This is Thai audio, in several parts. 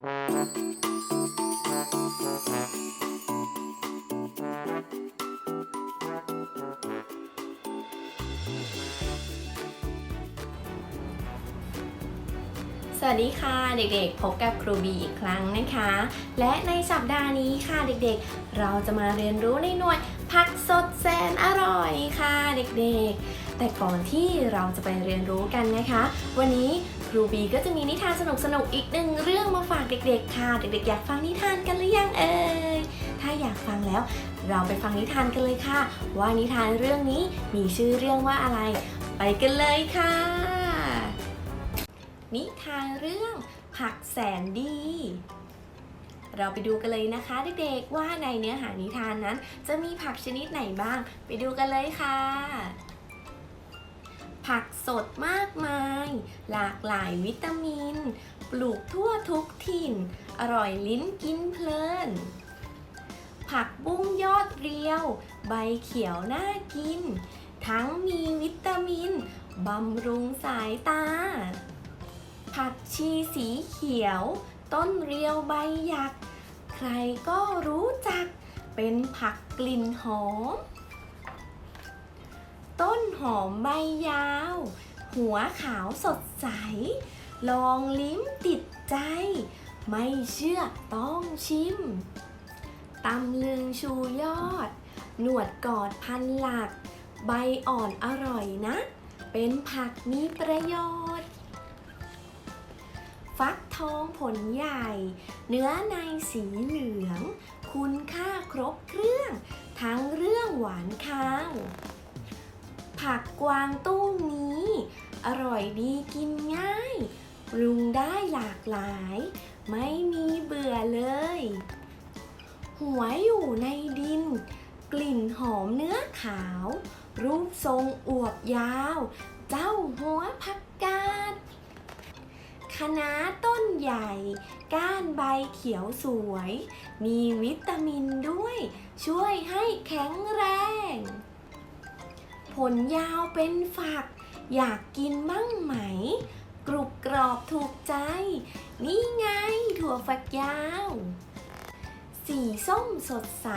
สวัสดีค่ะเด็กๆ พบกับครูบีอีกครั้งนะคะ และในสัปดาห์นี้ค่ะเด็กๆ เราจะมาเรียนรู้ในหน่วยผักสดแสนอร่อยค่ะเด็กๆ แต่ก่อนที่เราจะไปเรียนรู้กันนะคะ วันนี้ครูบีก็จะมีนิทานสนุกๆอีกหนึ่งเรื่องมาฝากเด็กๆ ค่ะ เด็กๆ อยากฟังนิทานกันหรือยังเอ่ย ถ้าอยากฟังแล้ว เราไปฟังนิทานกันเลยค่ะ ว่านิทานเรื่องนี้มีชื่อเรื่องว่าอะไร ไปกันเลยค่ะ นิทานเรื่องผักแสนดี เราไปดูกันเลยนะคะเด็กๆว่าในเนื้อหานิทานนั้น จะมีผักชนิดไหนบ้าง ไปดูกันเลยค่ะ ผักสดมากมาย หลากหลายวิตามิน ปลูกทั่วทุกถิ่น อร่อยลิ้นกินเพลิน ผักบุ้งยอดเรียว ใบเขียวน่ากิน ทั้งมีวิตามิน บำรุงสายตา ผักชีสีเขียว ต้นเรียวใบหยัก ใครก็รู้จัก เป็นผักกลิ่นหอม ต้นหอมใบยาว หัวขาวสดใส ลองลิ้มติดใจ ไม่เชื่อต้องชิมตำลึงชูยอด หนวดกอดพันหลัก ใบอ่อนอร่อยนะ เป็นผักมีประโยชน์ ฟักทองผลใหญ่ เนื้อในสีเหลือง คุณค่าครบเครื่อง ทั้งเรื่องหวานข้าว ผักกวางตุ้งนี้ อร่อยดีกินง่ายปรุงได้หลากหลาย ไม่มีเบื่อเลย หัวอยู่ในดิน กลิ่นหอมเนื้อขาว รูปทรงอวบยาว เจ้าหัวผักกาดคณะต้นใหญ่ ก้านใบเขียวสวย มีวิตามินด้วย ช่วยให้แข็งแรง ผลยาวเป็นฝัก อยากกินบ้างไหม กรุบกรอบถูกใจ นี่ไงถั่วฝักยาว สีส้มสดใส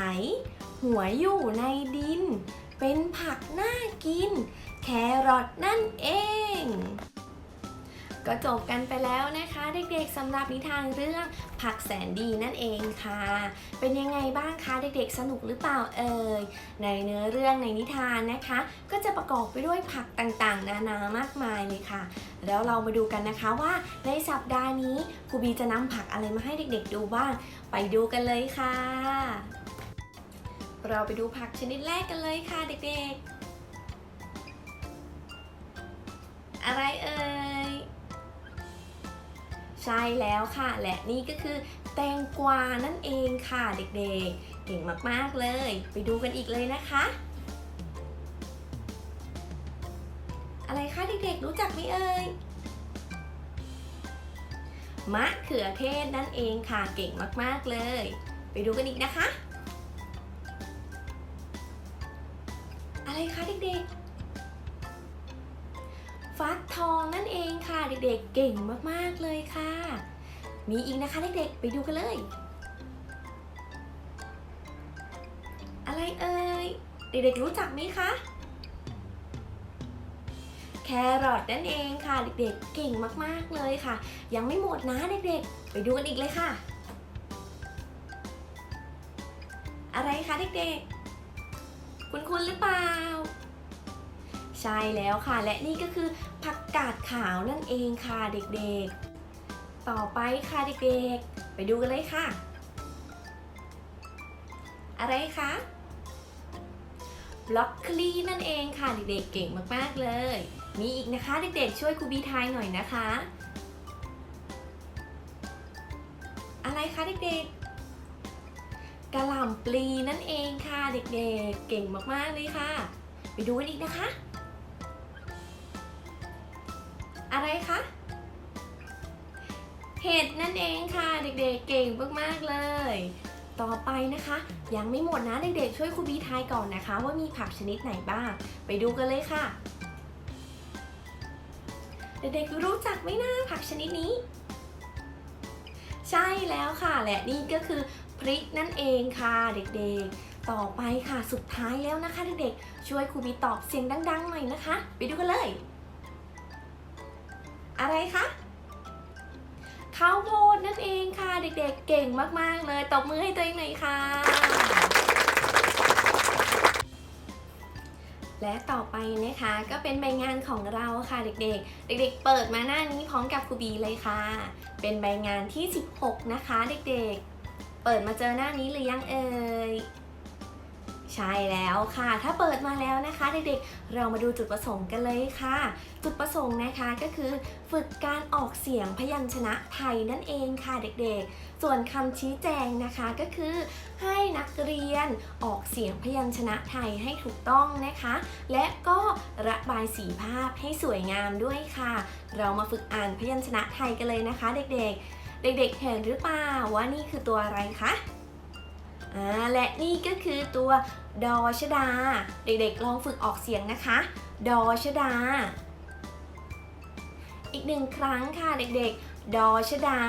หัวอยู่ในดิน เป็นผักน่ากิน แครอทนั่นเอง ก็จบกันไปแล้วนะคะเด็กๆสำหรับนิทานเรื่องผักแสนดีนั่นเองค่ะ เป็นยังไงบ้างคะเด็กๆสนุกหรือเปล่าเอ่ยในเนื้อเรื่องในนิทานนะคะ ก็จะประกอบไปด้วยผักต่างๆ นานามากมายเลยค่ะ แล้วเรามาดูกันนะคะว่าในสัปดาห์นี้ครูบีจะนำผักอะไรมาให้เด็กๆดูบ้าง ไปดูกันเลยค่ะ เราไปดูผักชนิดแรกกันเลยค่ะเด็กๆ อะไรเอ่ย ใช่แล้วค่ะ และนี่ก็คือแตงกวานั่นเองค่ะเด็กๆ เก่งมากๆเลย ไปดูกันอีกเลยนะคะ อะไรคะเด็กๆรู้จักไหมเอ่ยมะเขือเทศนั่นเองค่ะเก่งมากๆเลย ไปดูกันอีกนะคะ อะไรคะเด็กๆ ฟักทองนั่นเองค่ะ เด็กๆเก่งมากๆเลยค่ะ มีอีกนะคะเด็กๆไปดูกันเลย อะไรเอ่ยเด็กๆรู้จักไหมคะแครอทนั่นเองค่ะ เด็กๆเก่งมากๆเลยค่ะ ยังไม่หมดนะเด็กๆ ไปดูกันอีกเลยค่ะ อะไรคะเด็กๆ คุณคุณหรือเปล่า ใช่แล้วค่ะและนี่ก็คือ ผักกาดขาวนั่นเองค่ะเด็กๆ ต่อไปค่ะเด็กๆ ไปดูกันเลยค่ะ อะไรคะบล็อกโคลีนั่นเองค่ะเด็กๆ เก่งมากๆเลย มีอีกนะคะเด็กๆ ช่วยครูบีทายหน่อยนะคะ อะไรคะเด็กๆกระหล่ำปลีนั่นเองค่ะเด็กๆ เก่งมากๆเลยค่ะ ไปดูกันอีกนะคะ คะ เห็ดนั่นเองค่ะ เด็กๆ เก่งมากๆเลย ต่อไปนะคะ ยังไม่หมดนะเด็กๆ ช่วยครูบีทายก่อนนะคะ ว่ามีผักชนิดไหนบ้าง ไปดูกันเลยค่ะ เด็กๆ รู้จักไหมนะผักชนิดนี้ใใช่แล้วค่ะและนี่ก็คือพริกนั่นเองค่ะเด็กๆ ต่อไปค่ะสุดท้ายแล้วนะคะเด็กๆ ช่วยครูบีตอบเสียงดังๆหน่อยนะคะ ไปดูกันเลย อะไรคะข้าวโพดนั่นเองค่ะ เด็กๆ เก่งมากๆเลยตบมือให้ตัวเองหน่อยค่ะ และต่อไปนะคะก็เป็นใบงานของเราค่ะเด็กๆ เด็กๆ เปิดมาหน้านี้พร้อมกับครูบีเลยค่ะ เป็นใบงานที่ 16 นะคะ เด็กๆ เปิดมาเจอหน้านี้หรือยังเอ่ย ใช่แล้วค่ะ ถ้าเปิดมาแล้วนะคะเด็กๆ เรามาดูจุดประสงค์กันเลยค่ะ จุดประสงค์นะคะก็คือ ฝึกการออกเสียงพยัญชนะไทยนั่นเองค่ะเด็กๆ ส่วนคำชี้แจงนะคะก็คือ ให้นักเรียนออกเสียงพยัญชนะไทยให้ถูกต้องนะคะ และก็ระบายสีภาพให้สวยงามด้วยค่ะ เรามาฝึกอ่านพยัญชนะไทยกันเลยนะคะ เด็กๆ เด็กๆ เห็นหรือเปล่าว่านี่คือตัวอะไรคะ อ่าและนี่ก็คือตัวดอชดา เด็กๆลองฝึกออกเสียงนะคะ ดอชดา อีกหนึ่งครั้งค่ะเด็กๆ ดอชดา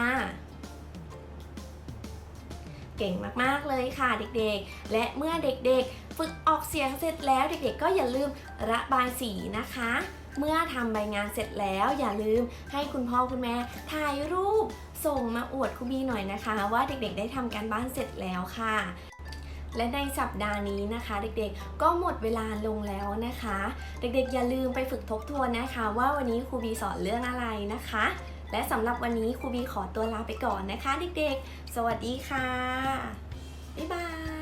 เก่งมากๆเลยค่ะเด็กๆ และเมื่อเด็กๆ ฝึกออกเสียงเสร็จแล้วเด็กๆ ก็อย่าลืมระบายสีนะคะ เมื่อทำใบงานเสร็จแล้วอย่าลืมให้คุณพ่อคุณแม่ถ่ายรูปส่งมาอวดครูบีหน่อยนะคะ ว่าเด็กๆ ได้ทำการบ้านเสร็จแล้วค่ะ และในสัปดาห์นี้นะคะ เด็กๆ ก็หมดเวลาลงแล้วนะคะ เด็กๆ อย่าลืมไปฝึกทบทวนนะคะ ว่าวันนี้ครูบีสอนเรื่องอะไรนะคะ และสำหรับวันนี้ครูบีขอตัวลาไปก่อนนะคะ เด็กๆ สวัสดีค่ะบ๊ายบาย